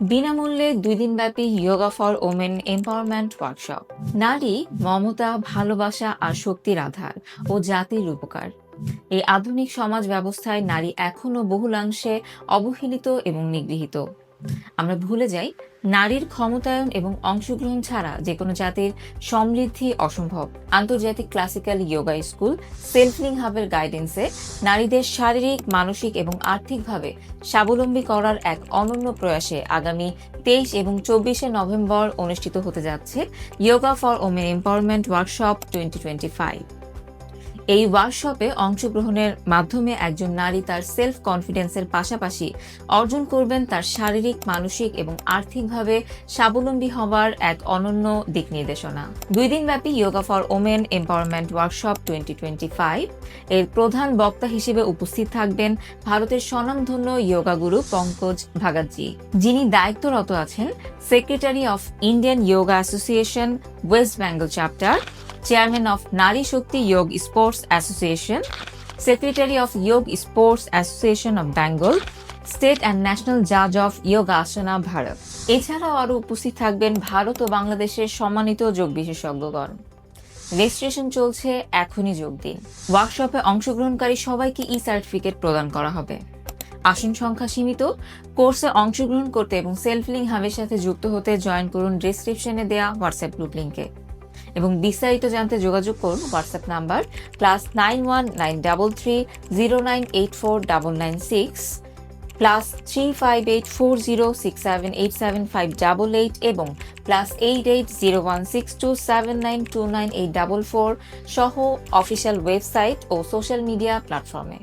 বিনামূল্যে দুই দিনব্যাপী yoga for women empowerment workshop নারী মমতা, ভালোবাসা আর শক্তির আধার ও জাতির উপকার। এই আধুনিক সমাজ ব্যবস্থায় নারী এখনও বহুলাংশে অবহেলিত এবং নিগৃহীত। আমরা ভুলে যাই, নারীর ক্ষমতায়ন এবং অংশগ্রহণ ছাড়া যে কোনো জাতির সমৃদ্ধি অসম্ভব। আন্তর্জাতিক ক্লাসিক্যাল ইয়োগা স্কুল সেলফলিং হাবের গাইডেন্সে নারীদের শারীরিক, মানসিক এবং আর্থিকভাবে স্বাবলম্বী করার এক অনন্য প্রয়াসে আগামী তেইশ এবং চব্বিশে নভেম্বর অনুষ্ঠিত হতে যাচ্ছে yoga for women empowerment workshop twenty twenty five. এই ওয়ার্কশপে অংশগ্রহণের মাধ্যমে একজন নারী তার সেলফ কনফিডেন্সের পাশাপাশি অর্জন করবেন তার শারীরিক, মানসিক এবং আর্থিকভাবে স্বাবলম্বী হওয়ার এক অনন্য দিক নির্দেশনা। দুই দিনব্যাপী yoga for women empowerment workshop twenty twenty five এর প্রধান বক্তা হিসেবে উপস্থিত থাকবেন ভারতের স্বনামধন্য ইয়োগা গুরু পঙ্কজ ভাগাতজি যিনি দায়িত্বরত আছেন secretary of Indian yoga association West Bengal chapter chairman of Nari Shakti Yog sports association secretary of Yog sports association of Bengal state and national জাজ অফ যোগা আসনা ভারত এছাড়াও আরও উপস্থিত থাকবেন ভারত ও বাংলাদেশের সম্মানিত যোগ বিশেষজ্ঞগণ। রেজিস্ট্রেশন চলছে, এখনই যোগ দিন। ওয়ার্কশপে অংশগ্রহণকারী সবাইকে ই সার্টিফিকেট প্রদান করা হবে। আসন সংখ্যা সীমিত কোর্সে অংশগ্রহণ করতে এবং সেলফ লিঙ্ক হাবের সাথে যুক্ত হতে জয়েন করুন ডিসক্রিপশনে দেওয়া হোয়াটসঅ্যাপ গ্রুপ লিঙ্কে এবং বিস্তারিত জানতে যোগাযোগ করুন WhatsApp number plus nine one nine double three zero nine eight four double nine six plus three five eight four zero six seven eight seven five double eight এবং plus eight eight zero one six two seven nine two nine eight double four সহ official website ও social media প্ল্যাটফর্মে